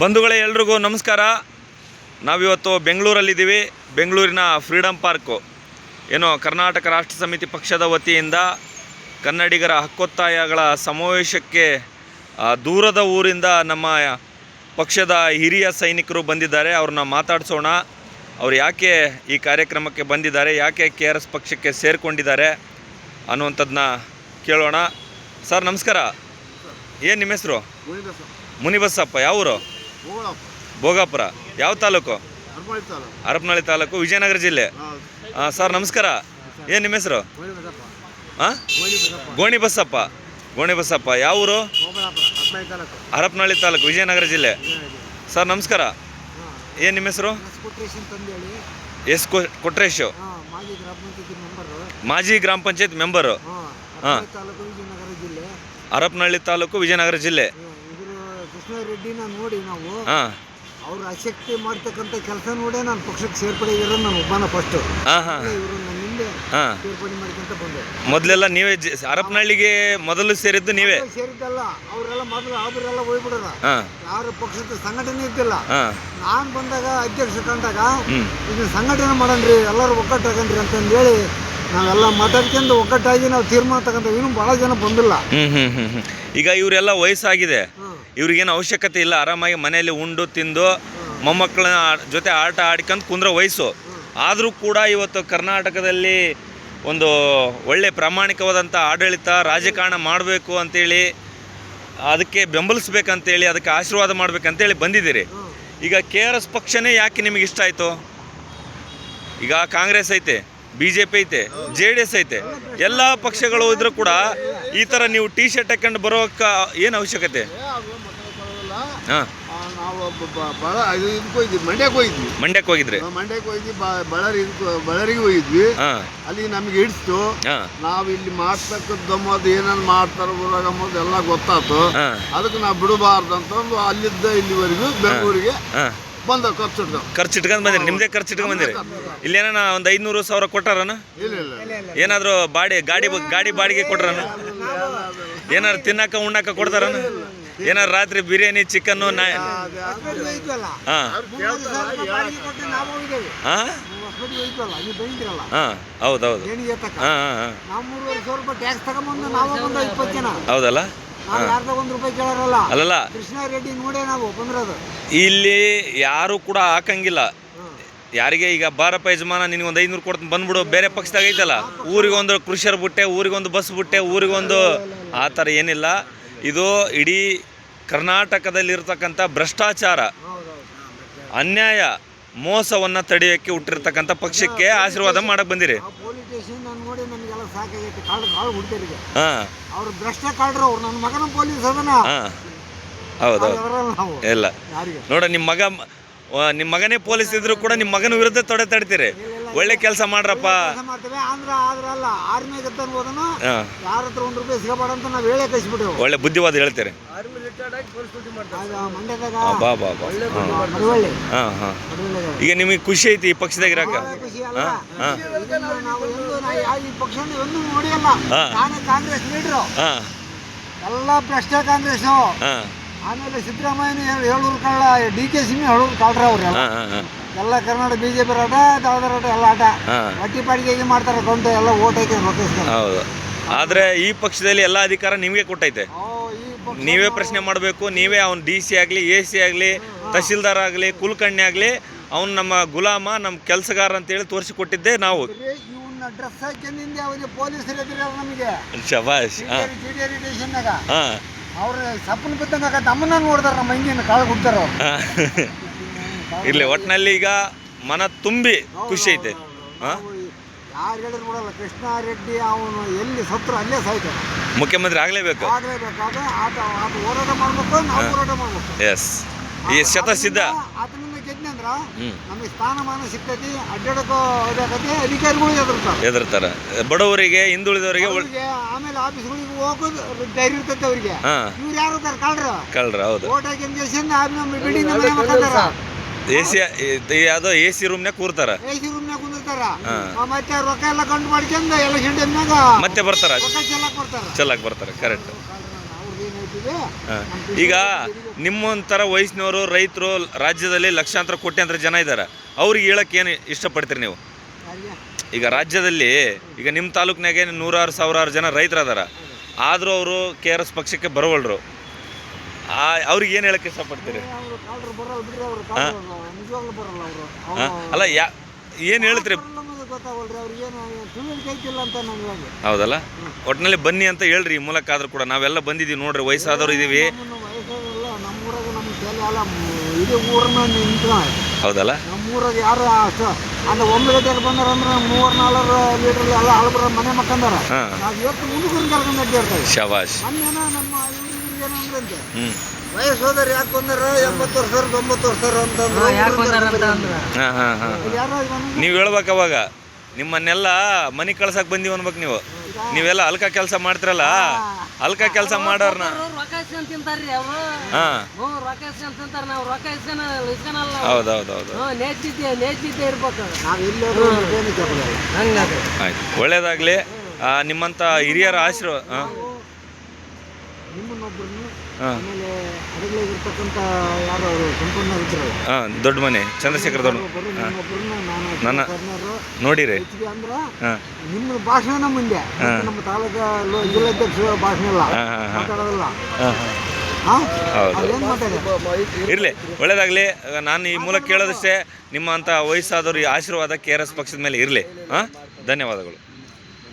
ಬಂಧುಗಳೇ ಎಲ್ರಿಗೂ ನಮಸ್ಕಾರ. ನಾವಿವತ್ತು ಬೆಂಗಳೂರಲ್ಲಿದ್ದೀವಿ. ಬೆಂಗಳೂರಿನ ಫ್ರೀಡಮ್ ಪಾರ್ಕು. ಏನೋ ಕರ್ನಾಟಕ ರಾಷ್ಟ್ರ ಸಮಿತಿ ಪಕ್ಷದ ವತಿಯಿಂದ ಕನ್ನಡಿಗರ ಹಕ್ಕೊತ್ತಾಯಗಳ ಸಮಾವೇಶಕ್ಕೆ ದೂರದ ಊರಿಂದ ನಮ್ಮ ಪಕ್ಷದ ಹಿರಿಯ ಸೈನಿಕರು ಬಂದಿದ್ದಾರೆ. ಅವ್ರನ್ನ ಮಾತಾಡಿಸೋಣ. ಅವ್ರು ಯಾಕೆ ಈ ಕಾರ್ಯಕ್ರಮಕ್ಕೆ ಬಂದಿದ್ದಾರೆ? ಯಾಕೆ ಕೆ ಆರ್ ಎಸ್ ಪಕ್ಷಕ್ಕೆ ಸೇರಿಕೊಂಡಿದ್ದಾರೆ? ಅನ್ನುವಂಥದ್ದನ್ನ ಕೇಳೋಣ. ಸರ್ ನಮಸ್ಕಾರ. ಏನು ನಿಮ್ಮ ಹೆಸರು? ಮುನಿಬಸಪ್ಪ. ಯಾವ ಊರು ಭೋಗಾಪುರ. ಯಾವ ತಾಲೂಕು? ಹರಪನಹಳ್ಳಿ ತಾಲೂಕು. ವಿಜಯನಗರ ಜಿಲ್ಲೆ. ಸರ್ ನಮಸ್ಕಾರ. ಏನು ನಿಮ್ಮ ಹೆಸರು? ಹಾಂ ಗೋಣಿ ಬಸಪ್ಪ. ಗೋಣಿ ಬಸ್ಸಪ್ಪ ಯಾವ ಊರು? ಹರಪನಹಳ್ಳಿ ತಾಲೂಕು. ವಿಜಯನಗರ ಜಿಲ್ಲೆ. ಸರ್ ನಮಸ್ಕಾರ. ಏನು ನಿಮ್ಮ ಹೆಸರು? ಎಸ್ ಕೊಟ್ರೇಶ್. ಮಾಜಿ ಗ್ರಾಮ ಪಂಚಾಯತಿ ಮೆಂಬರು. ಹಾಂ ಹಾ. ಹರ್ಮಳಿ ತಾಲೂಕು ವಿಜಯನಗರ ಜಿಲ್ಲೆ. ಹರಪನಹಳ್ಳಿ ತಾಲೂಕು ವಿಜಯನಗರ ಜಿಲ್ಲೆ. ಕೃಷ್ಣಾರೆಡ್ಡಿನ ನೋಡಿ ನಾವು ಅವ್ರ ಅಶಕ್ತಿ ಮಾಡ್ತಕ್ಕಂಥ ಕೆಲಸ ನೋಡೇ ನಾನು ಪಕ್ಷಕ್ಕೆ ಸೇರ್ಪಡೆ ನಾನು ಒಬ್ಬನ ಫಸ್ಟ್ ಇವರು ನನ್ನ ಹಿಂದೆ ಸೇರ್ಪಡೆ ಮಾಡ್ಕೊಂತ ಬಂದೆ. ಮೊದಲೆಲ್ಲ ನೀವೇ ಹರಪನಹಳ್ಳಿಗೆ ಮೊದಲು ಸೇರಿದ್ದು ನೀವೇ? ಸೇರಿದ್ದಲ್ಲ ಅವರೆಲ್ಲ ಮೊದಲು ಅವರೆಲ್ಲ ಹೋಗ್ಬಿಡೋದ. ಯಾರ ಪಕ್ಷದ ಸಂಘಟನೆ ಇದ್ದಿಲ್ಲ. ನಾನು ಬಂದಾಗ ಅಧ್ಯಕ್ಷ ಕಂಡಾಗ ಇದು ಸಂಘಟನೆ ಮಾಡನ್ರಿ ಎಲ್ಲರೂ ಒಕ್ಕಟ್ಟಾಗನ್ರಿ ಅಂತಂದು ಹೇಳಿ ನಾವೆಲ್ಲ ಮಾತಾಡ್ಕೊಂಡು ಒಕ್ಕಟ್ಟಾಗಿ ನಾವು ತೀರ್ಮಾನ ತಗೊಂಡೇವೆ ಇನ್ನೂ ಭಾಳ ಜನ ಬಂದಿಲ್ಲ. ಈಗ ಇವರೆಲ್ಲ ವಯಸ್ಸಾಗಿದೆ. ಇವ್ರಿಗೇನು ಅವಶ್ಯಕತೆ ಇಲ್ಲ, ಆರಾಮಾಗಿ ಮನೆಯಲ್ಲಿ ಉಂಡು, ತಿಂದು ಮೊಮ್ಮಕ್ಕಳ ಜೊತೆ ಆಟ ಆಡ್ಕೊಂಡು ಕುಂದ್ರ ವಯಸ್ಸು. ಆದರೂ ಕೂಡ ಇವತ್ತು ಕರ್ನಾಟಕದಲ್ಲಿ ಒಂದು ಒಳ್ಳೆ ಪ್ರಾಮಾಣಿಕವಾದಂಥ ಆಡಳಿತ, ರಾಜಕಾರಣ ಮಾಡಬೇಕು ಅಂತೇಳಿ, ಅದಕ್ಕೆ ಬೆಂಬಲಿಸ್ಬೇಕಂತೇಳಿ, ಅದಕ್ಕೆ ಆಶೀರ್ವಾದ ಮಾಡ್ಬೇಕಂತೇಳಿ ಬಂದಿದ್ದೀರಿ. ಈಗ ಕೆ ಆರ್ ಎಸ್ ಪಕ್ಷನೇ ಯಾಕೆ ನಿಮಗೆ ಇಷ್ಟ ಆಯಿತು? ಈಗ ಕಾಂಗ್ರೆಸ್ ಐತೆ, ಬಿ ಜೆ ಪಿ ಐತೆ, ಜೆ ಡಿ ಎಸ್ ಐತೆ, ಎಲ್ಲ ಪಕ್ಷಗಳು ಇದ್ರೂ ಕೂಡ ಈ ಥರ ನೀವು ಟೀ ಶರ್ಟ್ ಹಾಕೊಂಡು ಬರೋಕ್ಕೆ ಏನು ಅವಶ್ಯಕತೆ? ಹಾಂ. ನಾವು ಬಳ ಇದಕ್ಕೆ ಹೋಗಿದ್ವಿ ಮಂಡ್ಯಕ್ಕೆ ಹೋಗಿದ್ವಿ. ಮಂಡ್ಯಕ್ಕೆ ಹೋಗಿದ್ರಿ? ಮಂಡ್ಯಕ್ಕೆ ಹೋಗಿದ್ವಿ ಬಳ್ಳಾರಿ ಬಳ್ಳಾರಿಗೆ ಹೋಗಿದ್ವಿ. ಹಾಂ. ಅಲ್ಲಿ ನಮ್ಗೆ ಹಿಡಿಸ್ತು. ನಾವು ಇಲ್ಲಿ ಮಾಡ್ತಕ್ಕದ್ದಮ್ಮದು ಏನೇನು ಮಾಡ್ತಾರೆ ಊರಾಗ ಅಂಬೋದು ಎಲ್ಲ ಗೊತ್ತಾಯ್ತು ಅದಕ್ಕೆ ನಾವು ಬಿಡಬಾರ್ದು ಅಂತಂದು ಅಲ್ಲಿದ್ದ ಇಲ್ಲಿವರೆಗೂ ಬೆಂಗಳೂರಿಗೆ ಬಂದ ಖರ್ಚು. ಖರ್ಚು ಇಟ್ಕೊಂಡ್ ಬಂದಿರಿ ನಿಮ್ಮದೇ ಖರ್ಚು ಇಟ್ಕೊಂಡು ಬಂದಿರಿ. ಇಲ್ಲೇನ ಒಂದು ಐದುನೂರು ಸಾವಿರ ಕೊಟ್ಟಾರನ? ಏನಾದರೂ ಬಾಡಿ ಗಾಡಿ ಗಾಡಿ ಬಾಡಿಗೆ ಕೊಟ್ರನ? ಏನಾರು ತಿನ್ನಕ ಉಣ್ಣಕ ಕೊಡ್ತಾರ ಏನಾರು ರಾತ್ರಿ ಬಿರಿಯಾನಿ ಚಿಕನ್ನು ನಾ ಹಾಂ. ಹಾಂ? ಹಾಂ ಹೌದು ಹೌದು ಹಾಂ ಹಾಂ ಹಾಂ. ನಾವು ಮೂರುವರೆ ಟ್ಯಾಕ್ಸ್ ತಗೊಂಬಂದು ನಾವು ಬಂದ ಇಪ್ಪತ್ತು ಜನ. ಹೌದಲ್ಲ? ನಾವು ಯಾರ್ದಾಗ ಒಂದು ರೂಪಾಯಿ ಕೇಳಾರಲ್ಲ. ಅಲ್ಲಲ್ಲ. ಕೃಷ್ಣ ರೆಡ್ಡಿ ನೋಡೇ ನಾವು ಬಂದಿರೋದು ಇಲ್ಲಿ ಯಾರು ಕೂಡ ಹಾಕಂಗಿಲ್ಲ. ಯಾರಿಗೆ ಈಗ ಬಾರಪ್ಪ ಯಜಮಾನ ನಿನಗೆ ಒಂದು ಐನೂರು ಕೊಡ್ತೀನಿ ಬಂದ್ಬಿಡು. ಬೇರೆ ಪಕ್ಷದಾಗ ಐತಲ್ಲ. ಊರಿಗೊಂದು ಕೃಷಿಯರ್ ಬಿಟ್ಟೆ ಊರಿಗೊಂದು ಬಸ್ ಬಿಟ್ಟೆ ಊರಿಗೊಂದು ಆ ಥರ ಏನಿಲ್ಲ. ಇದು ಇಡೀ ಕರ್ನಾಟಕದಲ್ಲಿರ್ತಕ್ಕಂಥ ಭ್ರಷ್ಟಾಚಾರ ಅನ್ಯಾಯ ಮೋಸವನ್ನು ತಡೆಯೋಕ್ಕೆ ಹುಟ್ಟಿರ್ತಕ್ಕಂಥ ಪಕ್ಷಕ್ಕೆ ಆಶೀರ್ವಾದ ಮಾಡಕ್ಕೆ ಬಂದಿರಿ. ಹೌದು ಇಲ್ಲ ನೋಡ ನಿಮ್ಮ ಮಗ ನಿಮ್ಮ ಮಗನೇ ಪೊಲೀಸ್ ಇದ್ರು ಕೂಡ ನಿಮ್ಮ ಮಗನ ವಿರುದ್ಧ ತೊಡೆ ತಡ್ತೀರಿ. ಒಳ್ಳೆ ಕೆಲಸ ಮಾಡ್ರಪ್ಪ. ಕೆಲಸ ಮಾಡ್ತೇವೆ. ಆಂಧ್ರ ಆದ್ರ ಅಲ್ಲ ಆರ್ಮಿ ಗತ್ತ ಹೋದನು. ಹಾಂ. ಯಾರ ಹತ್ರ ಒಂದು ರೂಪಾಯಿ ಸಿಗಬೇಡ ಅಂತ ನಾವು ಹೇಳೇ ಕಳಿಸ್ಬಿಟ್ಟೆವು. ಒಳ್ಳೆ ಬುದ್ಧಿವಾದ ಹೇಳ್ತೀರಿ. ಆಗ ಮಂಡ್ಯದಾಗ ಆ, ಬಾ ಬಾ ಬಾ. ಮಡವಳ್ಳಿ. ಹಾಂ ಹಾಂ. ಮಡವಳ್ಳಿದಾಗ ಈಗ ನಿಮಗೆ ಖುಷಿ ಐತಿ ಈ ಪಕ್ಷದಾಗ ಇರಾಕ? ಖುಷಿ ಅಲ್ಲ. ಹಾಂ ಹಾಂ. ಇದನ್ನ ನಾವು ಎಂದು ನಾ ಯಾವ ಈ ಪಕ್ಷ ಎಂದೂ ನೋಡಿಯಲ್ಲ. ಹಾ. ನಾನೇ ಕಾಂಗ್ರೆಸ್ ಲೀಡ್ರು. ಹಾಂ. ಎಲ್ಲ ಭ್ರಷ್ಟ ಕಾಂಗ್ರೆಸ್ ಹಾಂ. ಆಮೇಲೆ ಸಿದ್ದರಾಮಯ್ಯನ ಹೇಳೂರು ಕಳ್ಳ ಡಿ ಕೆ ಸಿಂಗ್ ಹೇಳೂರು ಕಳ್ರ ಅವ್ರೆಲ್ಲ ಹಾಂ ಹಾಂ ಹಾಂ. ಎಲ್ಲ ಕರ್ನಾಟಕ ಬಿಜೆಪಿ ರಾಟ ದಾವದರ ರಾಟ ಎಲ್ಲ ಆಟ. ಬಟ್ಟಿ ಪಾಡಿಗೆ ಮಾಡ್ತಾರೆ ಕೊಂಟೆ ಎಲ್ಲ ಓಟ್ ಹಾಕಿ ಹೌದು. ಆದ್ರೆ ಈ ಪಕ್ಷದಲ್ಲಿ ಎಲ್ಲ ಅಧಿಕಾರ ನಿಮಗೆ ಕೊಟ್ಟೈತೆ. ನೀವೇ ಪ್ರಶ್ನೆ ಮಾಡಬೇಕು ನೀವೇ ಅವ್ನು ಡಿ ಸಿ ಆಗಲಿ ಎ ಸಿ ಆಗಲಿ ತಹಶೀಲ್ದಾರ್ ಆಗಲಿ ಕುಲಕರ್ಣಿ ಆಗಲಿ ಅವ್ನು ನಮ್ಮ ಗುಲಾಮ ನಮ್ಮ ಕೆಲಸಗಾರ ಅಂತೇಳಿ ತೋರಿಸಿಕೊಟ್ಟಿದ್ದೆ ನಾವು. ಡ್ರೆಸ್ ಹಾಕಿಂದ ಅವರಿಗೆ ಪೊಲೀಸರು ಎದುರು ನಮಗೆ. ಶಬಾಷ್ ಅವ್ರ ಸಪ್ಪನ ಬಿದ್ದಂಗ ಆಗತ್ತೆ ಅಮ್ಮನ ನೋಡ್ತಾರ ನಮ್ಮ ಹಿಂಗಿನ ಕಾಳು ಕೊಡ್ತಾರ ಇರಲಿ ಒಟ್ಟಿನಲ್ಲಿ ಈಗ ಮನ ತುಂಬಿ ಖುಷಿ ಐತೆ. ಹಾಂ? ಯಾರು ಹೇಳಿದ್ರು ಬಿಡಲ್ಲ ಕೃಷ್ಣ ರೆಡ್ಡಿ ಅವನು ಎಲ್ಲಿ ಸತ್ರ ಅಲ್ಲೇ ಸಾಯ್ತಾನೆ ಮುಖ್ಯಮಂತ್ರಿ ಆಗಲೇಬೇಕು? ಆಗ್ಲೇಬೇಕಾದ ಆತ ಆತ ಹೋರಾಟ ಮಾಡ್ಬೇಕು ನಾವು ಹೋರಾಟ ಮಾಡ್ಬೇಕು. ಎಸ್ ಈ ಶತಸಿದ್ಧ. ಆತನಿಂದ ಗೆದ್ನಂದ್ರ ಹ್ಞೂ ನಮಗೆ ಸ್ಥಾನಮಾನ ಸಿಗ್ತೈತಿ ಅಡ್ಡಾಡಕ್ಕೋ ಇದಾಗತ್ತೆ ಅಧಿಕಾರಿಗಳು ಎದುರ್ತಾರೆ ಎದುರ್ತಾರೆ ಬಡವರಿಗೆ ಹಿಂದುಳಿದವರಿಗೆ ಆಮೇಲೆ ಆಫೀಸ್ಗಳಿಗೆ ಹೋಗೋದು ಧೈರ್ಯ ಇರ್ತೈತೆ ಅವರಿಗೆ. ಇವ್ರು ಯಾರು ಕಳ್ರ ಕಳ್ರ ಹೌದು. ಓಟ್ ಹಾಕಿ ಆಮೇಲೆ ಬಿಲ್ಡಿಂಗ್ ಮನೆ ಮಕ್ಕಂತಾರ ಎ ಸಿ ಯಾವುದೋ ಎ ಸಿ ರೂಮ್ನಾಗ ಕೂರ್ತಾರ. ಎ ಸಿ ರೂಮ್ನಾಗ ಕುಂದಿರ್ತಾರ. ಮತ್ತೆ ರೊಕ್ಕ ಎಲ್ಲ ಕಂಡು ಮಾಡ್ಕೊಂಡು ಎಲ್ಲ ಟೈಮ್ನಾಗ ಮತ್ತೆ ಬರ್ತಾರ? ಚೆಲ್ಲಕ್ ಬರ್ತಾರ. ಕರೆಕ್ಟ್. ಈಗ ನಿಮ್ಮೊಂಥರ ವಯಸ್ಸಿನವರು ರೈತರು ರಾಜ್ಯದಲ್ಲಿ ಲಕ್ಷಾಂತರ ಕೋಟ್ಯಾಂತರ ಜನ ಇದ್ದಾರೆ ಅವ್ರಿಗೆ ಹೇಳಕ್ಕೆ ಏನು ಇಷ್ಟಪಡ್ತೀರಿ ನೀವು? ಈಗ ರಾಜ್ಯದಲ್ಲಿ ಈಗ ನಿಮ್ಮ ತಾಲೂಕಿನಾಗೆ ನೂರಾರು ಸಾವಿರಾರು ಜನ ರೈತರದಾರ ಆದರೂ ಅವರು ಕೆ ಆರ್ ಎಸ್ ಪಕ್ಷಕ್ಕೆ ಬರವಲ್ರು. ಅವ್ರಿಗೆ ಏನು ಹೇಳಕ್ಕೆ ಇಷ್ಟಪಡ್ತೀರಿ? ಅಲ್ಲ ಯಾ ಏನು ಹೇಳ್ತೀರಿ? ಹೌದಲ್ಲ? ಒಟ್ಟಿನಲ್ಲಿ ಬನ್ನಿ ಅಂತ ಹೇಳ್ರಿ ಈ ಮೂಲಕ ಆದ್ರೂ ಕೂಡ. ನಾವೆಲ್ಲ ಬಂದಿದ್ದೀವಿ ನೋಡ್ರಿ ವಯಸ್ಸಾದವ್ರು ನಿಂತ್ಕೊಂಡ ಹೌದಲ್ಲ? ನಮ್ಮೂರಾಗ ಯಾರು ಅಷ್ಟು ಅಂದ್ರೆ ಒಮ್ಮೆ ಗಂಟೆಗೆ ಬಂದಾರ ಅಂದ್ರೆ ಮೂರು ನಾಲ್ಕು ಲೀಟರ್ ಎಲ್ಲ ಹಳಬರ ಮನೆ ಮಕ್ಕಂದಾರ. ನಾವು ಇವತ್ತು ಮುಂದೆ ಕರ್ಕೊಂಡು ಅಡ್ಡಾಡ್ತಾರೆ ಶಬಾಷ್. ನಮ್ಮ ಇವ್ರಿಗೆ ಹೇಳ್ಬೇಕ ಅಂದ್ರಂತೆ ಯಾಕೆ ಬಂದಾರ? ಎಂಬತ್ತು ವರ್ಷ ತೊಂಬತ್ತು ವರ್ಷ ಅಂತಂದ್ರೆ ಯಾಕೆ ಅಂತ ಅಂದ್ರೆ. ಹಾಂ ಹಾಂ ಹಾಂ. ಯಾರೋ ಇವನು ನೀವು ಹೇಳ್ಬೇಕು ಅವಾಗ. ನಿಮ್ಮನ್ನೆಲ್ಲ ಮನೆ ಕಳ್ಸಕ್ ಬಂದೀವಿ ಅನ್ಬೇಕು ನೀವು. ನೀವೆಲ್ಲ ಅಲ್ಕ ಕೆಲಸ ಮಾಡ್ತಿರಲ್ಲ? ಅಲ್ಕ ಕೆಲಸ ಮಾಡೋರ್ನ. ರೊಕ್ಕ ಇಸ್ಕೊಂಡ್ ತಿಂತಾರ್ರಿ ಅವ್ರು. ಹಾಂ. ಹ್ಞೂ ರೊಕ್ಕ ಇಸ್ಕೊಂಡ್ ತಿಂತಾರ. ನಾವು ರೊಕ್ಕ ಇಸ್ಕೊನ ಇಸ್ಕೊನಲ್ಲ ನಾವು ಹೌದೌದೌದು. ಹ್ಞೂ ನೇಚಿದ್ದೆ ನೇಚಿದ್ದೆ ಇರ್ಬೇಕು ನಾವು ಎಲ್ಲೇ ಏನು ಕೇಳಲ್ಲ ಹಂಗದು ಆಯ್ತು. ಒಳ್ಳೇದಾಗಲಿ. ನಿಮ್ಮಂಥ ಹಿರಿಯರ ಆಶೀರ್ವಾದ ಹಾಂ ನಿಮ್ಮನ್ನೊಬ್ಬರನ್ನು ಹಾಂ. ಆಮೇಲೆ ಅಡಗಲಾಗಿರ್ತಕ್ಕಂಥ ಯಾರು ಅವರು ಸಂಪೂರ್ಣ ಇದ್ರಲ್ಲ ಹಾಂ ದೊಡ್ಡ ಮನೆ ಚಂದ್ರಶೇಖರ್ ದೊಡ್ಡ ನಾನು ನನ್ನ- ಕರ್ನಾರು ನೋಡಿರಿ. ಅಂದ್ರೆ ನಿಮ್ಮ ಭಾಷಣ ಮುಂದೆ ನಮ್ಮ ತಾಲೂಕು ಜಿಲ್ಲಾಧ್ಯಕ್ಷರ ಭಾಷಣ ಇಲ್ಲ ಮಾತಾಡೋದಿಲ್ಲ. ಇರಲಿ. ಒಳ್ಳೇದಾಗಲಿ. ನಾನು ಈ ಮೂಲಕ ಕೇಳೋದಷ್ಟೇ ನಿಮ್ಮ ಅಂಥ ವಯಸ್ಸಾದವ್ರ ಈ ಆಶೀರ್ವಾದ ಕೆ ಆರ್ ಎಸ್ ಪಕ್ಷದ ಮೇಲೆ ಇರಲಿ. ಹಾಂ? ಧನ್ಯವಾದಗಳು.